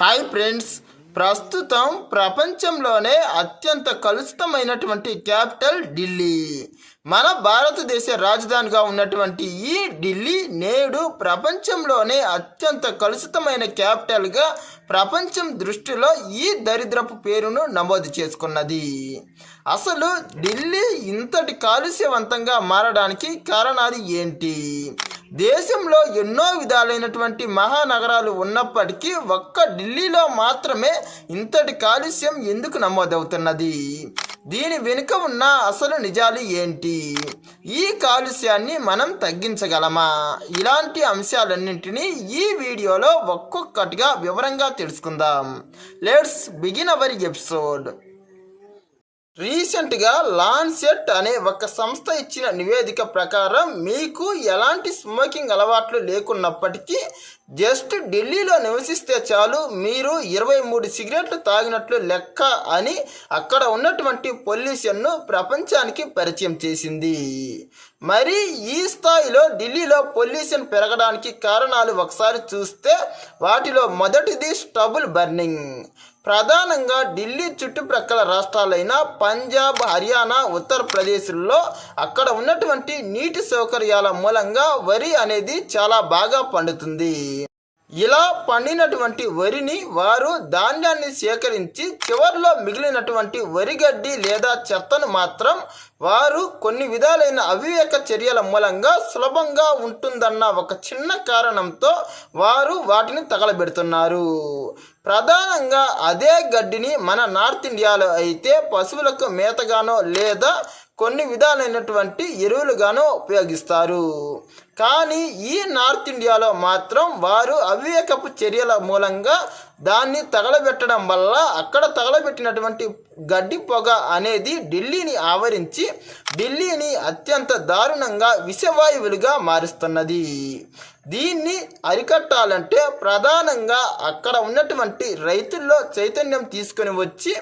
Hi friends ప్రస్తుతం ప్రపంచంలోనే అత్యంత కలుషితమైనటువంటి క్యాపిటల్ ఢిల్లీ. మన భారతదేశ రాజధానిగా ఉన్నటువంటి ఈ ఢిల్లీ నేడు ప్రపంచంలోనే అత్యంత కలుషితమైన క్యాపిటల్గా ప్రపంచం దృష్టిలో ఈ దరిద్రపు పేరును నమోదు చేసుకున్నది. అసలు ఢిల్లీ ఇంతటి కాలుష్యవంతంగా మారడానికి కారణాలు ఏంటి? దేశంలో ఎన్నో విధాలైనటువంటి మహానగరాలు ఉన్నప్పటికీ ఒక్క ఢిల్లీలో మాత్రమే ఇంతటి కాలుష్యం ఎందుకు నమోదవుతున్నది? దీని వెనుక ఉన్న అసలు నిజాలు ఏంటి? ఈ కాలుష్యాన్ని మనం తగ్గించగలమా? ఇలాంటి అంశాలన్నింటినీ ఈ వీడియోలో ఒక్కొక్కటిగా వివరంగా తెలుసుకుందాం. Let's begin our episode. రీసెంట్గా లాన్సెట్ అనే ఒక సంస్థ ఇచ్చిన నివేదిక ప్రకారం మీకు ఎలాంటి స్మోకింగ్ అలవాట్లు లేకున్నప్పటికీ జస్ట్ ఢిల్లీలో నివసిస్తే చాలు మీరు ఇరవై మూడు సిగరెట్లు తాగినట్లు లెక్క అని అక్కడ ఉన్నటువంటి పొల్యూషన్ను ప్రపంచానికి పరిచయం చేసింది. మరి ఈ స్థాయిలో ఢిల్లీలో పొల్యూషన్ పెరగడానికి కారణాలు ఒకసారి చూస్తే వాటిలో మొదటిది స్టబుల్ బర్నింగ్. ప్రధానంగా ఢిల్లీ చుట్టుప్రక్కల రాష్ట్రాలైన పంజాబ్ హర్యానా ఉత్తరప్రదేశ్లో అక్కడ ఉన్నటువంటి నీటి సౌకర్యాల మూలంగా వరి అనేది చాలా బాగా పండుతుంది. ఇలా పండినటువంటి వరిని వారు ధాన్యాన్ని సేకరించి చివర్లో మిగిలినటువంటి వరిగడ్డి లేదా చెత్తను మాత్రం వారు కొన్ని విధాలైన అవివేక చర్యల మూలంగా సులభంగా ఉంటుందన్న ఒక చిన్న కారణంతో వారు వాటిని తగలబెడుతున్నారు. ప్రధానంగా అదే గడ్డిని మన నార్త్ ఇండియాలో అయితే పశువులకు మేతగానో లేదా కొన్ని విధాలైనటువంటి ఎరువులుగానో ఉపయోగిస్తారు. కానీ ఈ నార్త్ ఇండియాలో మాత్రం వారు అవివేకపు చర్యల మూలంగా దాన్ని తగలబెట్టడం వల్ల అక్కడ తగలబెట్టినటువంటి గడ్డి పొగ అనేది ఢిల్లీని ఆవరించి ఢిల్లీని అత్యంత దారుణంగా విషవాయువులుగా మారుస్తున్నది. దీన్ని అరికట్టాలంటే ప్రధానంగా అక్కడ ఉన్నటువంటి రైతుల్లో చైతన్యం తీసుకొని వచ్చి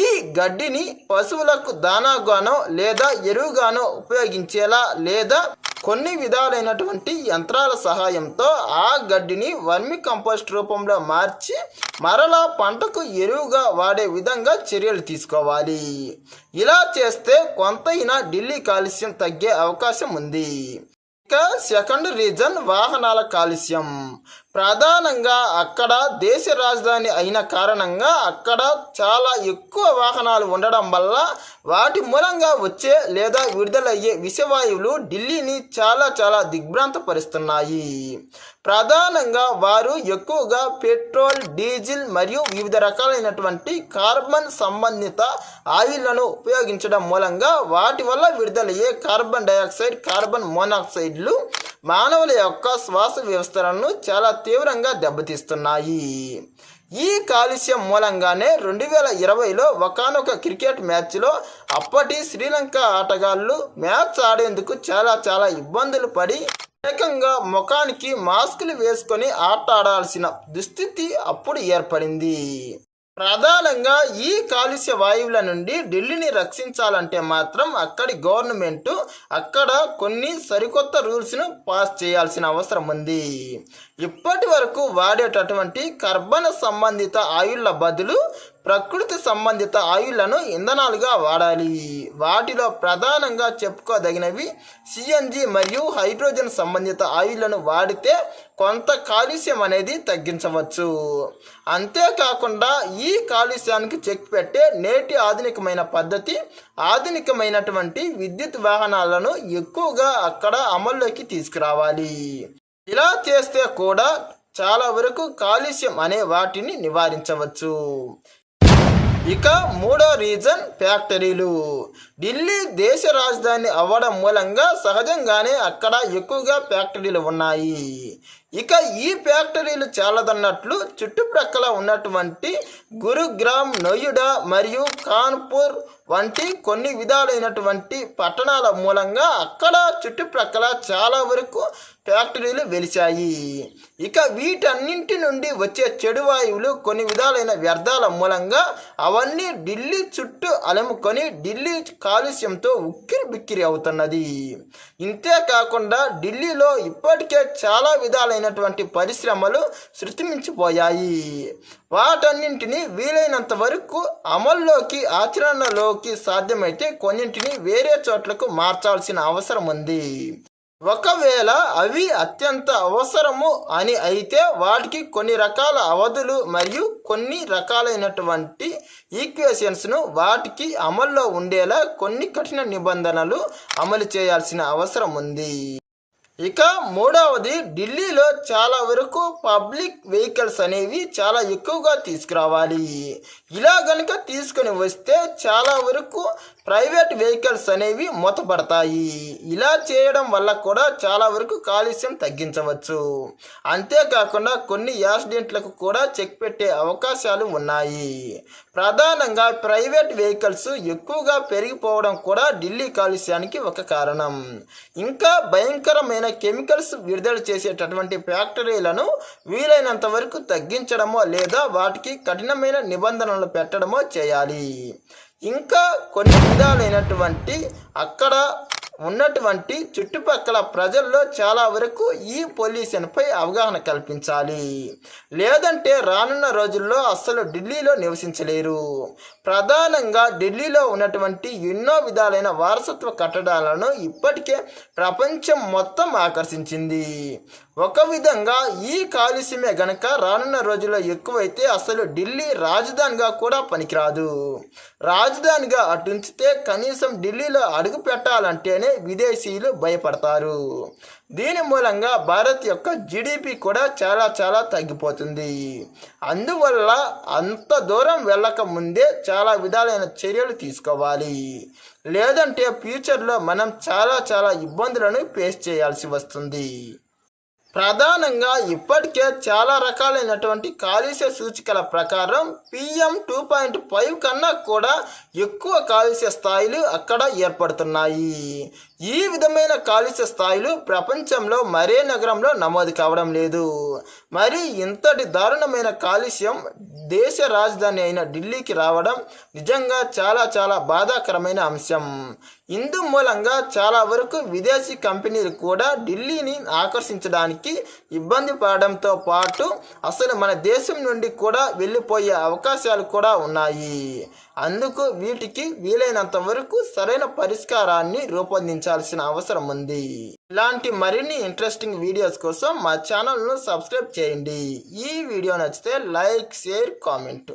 ఈ గడ్డిని పశువులకు దానాగానో లేదా ఎరువుగానో ఉపయోగించేలా లేదా కొన్ని విధాలైనటువంటి యంత్రాల సహాయంతో ఆ గడ్డిని వర్మి కంపోస్ట్ రూపంలో మార్చి మరలా పంటకు ఎరువుగా వాడే విధంగా చర్యలు తీసుకోవాలి. ఇలా చేస్తే కొంతైనా ఢిల్లీ కాలుష్యం తగ్గే అవకాశం ఉంది. ఇక సెకండ్ రీజన్ వాహనాల కాలుష్యం. ప్రధానంగా అక్కడ దేశ రాజధాని అయిన కారణంగా అక్కడ చాలా ఎక్కువ వాహనాలు ఉండడం వల్ల వాటి మూలంగా వచ్చే లేదా విడుదలయ్యే విషవాయువులు ఢిల్లీని చాలా చాలా దిగ్భ్రాంతపరుస్తున్నాయి. ప్రధానంగా వారు ఎక్కువగా పెట్రోల్ డీజిల్ మరియు వివిధ రకాలైనటువంటి కార్బన్ సంబంధిత ఆయిల్లను ఉపయోగించడం మూలంగా వాటి వల్ల విడుదలయ్యే కార్బన్ డైఆక్సైడ్ కార్బన్ మోనాక్సైడ్లు మానవుల యొక్క శ్వాస వ్యవస్థలను చాలా తీవ్రంగా దెబ్బతీస్తున్నాయి. ఈ కాలుష్యం మూలంగానే రెండు వేల ఇరవైలో ఒకనొక క్రికెట్ మ్యాచ్లో అప్పటి శ్రీలంక ఆటగాళ్ళు మ్యాచ్ ఆడేందుకు చాలా చాలా ఇబ్బందులు పడి ఏకంగా ముఖానికి మాస్కులు వేసుకొని ఆట ఆడాల్సిన దుస్థితి అప్పుడు ఏర్పడింది. ప్రధానంగా ఈ కాలుష్య వాయువుల నుండి ఢిల్లీని రక్షించాలంటే మాత్రం అక్కడి గవర్నమెంట్ అక్కడ కొన్ని సరికొత్త రూల్స్ను పాస్ చేయాల్సిన అవసరం ఉంది. ఇప్పటి వరకు వాడేటటువంటి కర్బన సంబంధిత ఆయుళ్ళ బదులు ప్రకృతి సంబంధిత ఆయుళ్ళను ఇంధనాలుగా వాడాలి. వాటిలో ప్రధానంగా చెప్పుకోదగినవి సిఎన్జి మరియు హైడ్రోజన్ సంబంధిత ఆయుళ్ళను వాడితే కొంత కాలుష్యం అనేది తగ్గించవచ్చు. అంతేకాకుండా ఈ కాలుష్యానికి చెక్ పెట్టే నేటి ఆధునికమైన పద్ధతి ఆధునికమైనటువంటి విద్యుత్ వాహనాలను ఎక్కువగా అక్కడ అమల్లోకి తీసుకురావాలి. ఇలా చేస్తే కూడా చాలా వరకు కాలుష్యం అనే వాటిని నివారించవచ్చు. ఇక మూడో రీజన్ ఫ్యాక్టరీలు. ఢిల్లీ దేశ రాజధాని అవ్వడం మూలంగా సహజంగానే అక్కడ ఎక్కువగా ఫ్యాక్టరీలు ఉన్నాయి. ఇక ఈ ఫ్యాక్టరీలు చాలదన్నట్లు చుట్టుప్రక్కల ఉన్నటువంటి గురుగ్రామ్ నొయుడా మరియు కాన్పూర్ వంటి కొన్ని విధాలైనటువంటి పట్టణాల మూలంగా అక్కడ చుట్టుప్రక్కల చాలా వరకు ఫ్యాక్టరీలు వెలిశాయి. ఇక వీటన్నింటి నుండి వచ్చే చెడు వాయువులు కొన్ని విధాలైన వ్యర్థాల మూలంగా అవన్నీ ఢిల్లీ చుట్టూ అలముకొని ఢిల్లీ కాలుష్యంతో ఉక్కిరి బిక్కిరి అవుతున్నది. ఇంతే కాకుండా ఢిల్లీలో ఇప్పటికే చాలా విధాలైనటువంటి పరిశ్రమలు శృతిమించిపోయాయి. వాటన్నింటినీ వీలైనంత వరకు అమల్లోకి ఆచరణలోకి సాధ్యమైతే కొన్నింటిని వేరే చోట్లకు మార్చాల్సిన అవసరం ఉంది ఒకవేళ అవి అత్యంత అవసరము అని అయితే వాటికి కొన్ని రకాల అవధులు మరియు కొన్ని రకాలైనటువంటి ఈక్వేషన్స్ను వాటికి అమల్లో ఉండేలా కొన్ని కఠిన నిబంధనలు అమలు చేయాల్సిన అవసరం ఉంది. ఇక మూడవది ఢిల్లీలో చాలా వరకు పబ్లిక్ వెహికల్స్ అనేవి చాలా ఎక్కువగా తీసుకురావాలి. ఇలా కనుక తీసుకొని వస్తే చాలా వరకు ప్రైవేట్ వెహికల్స్ అనేవి మూతపడతాయి. ఇలా చేయడం వల్ల కూడా చాలా వరకు కాలుష్యం తగ్గించవచ్చు. అంతేకాకుండా కొన్ని యాక్సిడెంట్లకు కూడా చెక్ పెట్టే అవకాశాలు ఉన్నాయి. ప్రధానంగా ప్రైవేట్ వెహికల్స్ ఎక్కువగా పెరిగిపోవడం కూడా ఢిల్లీ కాలుష్యానికి ఒక కారణం. ఇంకా భయంకరమైన కెమికల్స్ విడుదల చేసేటటువంటి ఫ్యాక్టరీలను వీలైనంత వరకు తగ్గించడమో లేదా వాటికి కఠినమైన నిబంధనలు పెట్టడమో చేయాలి. ఇంకా కొన్ని విధాలైనటువంటి అక్కడ ఉన్నటువంటి చుట్టుపక్కల ప్రజల్లో చాలా వరకు ఈ పొల్యూషన్పై అవగాహన కల్పించాలి. లేదంటే రానున్న రోజుల్లో అస్సలు ఢిల్లీలో నివసించలేరు. ప్రధానంగా ఢిల్లీలో ఉన్నటువంటి ఎన్నో విధాలైన వారసత్వ కట్టడాలను ఇప్పటికే ప్రపంచం మొత్తం ఆకర్షించింది. ఒక విధంగా ఈ కాలుష్యమే గనక రానున్న రోజుల్లో ఎక్కువైతే అసలు ఢిల్లీ రాజధానిగా కూడా పనికిరాదు. రాజధానిగా అటుంచితే కనీసం ఢిల్లీలో అడుగు పెట్టాలంటేనే విదేశీయులు భయపడతారు. దీని మూలంగా భారత్ యొక్క జిడిపి కూడా చాలా చాలా తగ్గిపోతుంది. అందువల్ల అంత దూరం వెళ్ళక ముందే చాలా విధాలైన చర్యలు తీసుకోవాలి. లేదంటే ఫ్యూచర్లో మనం చాలా చాలా ఇబ్బందులను ఫేస్ చేయాల్సి వస్తుంది. ప్రధానంగా ఇప్పటికే చాలా రకాలైనటువంటి కాలుష్య సూచికల ప్రకారం పిఎం టూ పాయింట్ ఫైవ్ కన్నా కూడా ఎక్కువ కాలుష్య స్థాయిలు అక్కడ ఏర్పడుతున్నాయి. ఈ విధమైన కాలుష్య స్థాయిలు ప్రపంచంలో మరే నగరంలో నమోదు కావడం లేదు. మరి ఇంతటి దారుణమైన కాలుష్యం దేశ రాజధాని అయిన ఢిల్లీకి రావడం నిజంగా చాలా చాలా బాధాకరమైన అంశం. ఇందు మూలంగా చాలా వరకు విదేశీ కంపెనీలు కూడా ఢిల్లీని ఆకర్షించడానికి ఇబ్బంది పడడంతో పాటు అసలు మన దేశం నుండి కూడా వెళ్ళిపోయే అవకాశాలు కూడా ఉన్నాయి. అందుకు వీటికి వీలైనంత వరకు సరైన పరిష్కారాన్ని రూపొందించాల్సిన అవసరం ఉంది. ఇలాంటి మరిన్ని ఇంట్రెస్టింగ్ వీడియోస్ కోసం మా ఛానల్ను సబ్స్క్రైబ్ చేయండి. ఈ వీడియో నచ్చితే లైక్ షేర్ కామెంట్